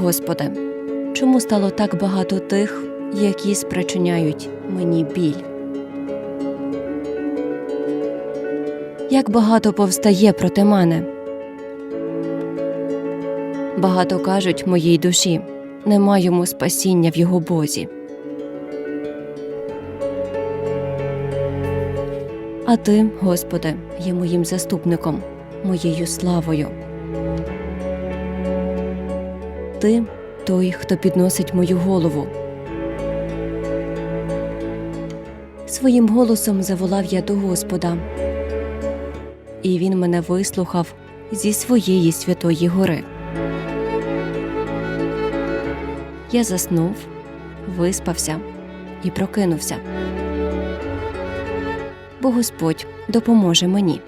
Господи, чому стало так багато тих, які спричиняють мені біль? Як багато повстає проти мене? Багато кажуть моїй душі, нема йому спасіння в його бозі. А ти, Господи, є моїм заступником, моєю славою. Ти той, хто підносить мою голову. Своїм голосом заволав я до Господа, і він мене вислухав зі своєї святої гори. Я заснув, виспався і прокинувся. Бо Господь допоможе мені.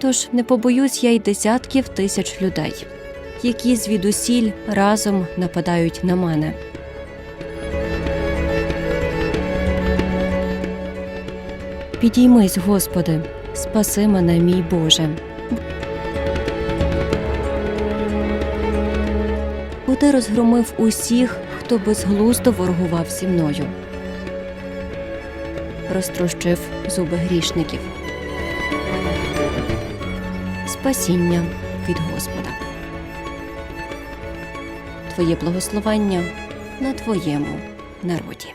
Тож не побоюсь я й десятків тисяч людей, які звідусіль разом нападають на мене. Підіймись, Господи, спаси мене, мій Боже. Бо ти розгромив усіх, хто безглуздо ворогував зі мною. Розтрощив зуби грішників. Спасіння від Господа. Твоє благословення на твоєму народі.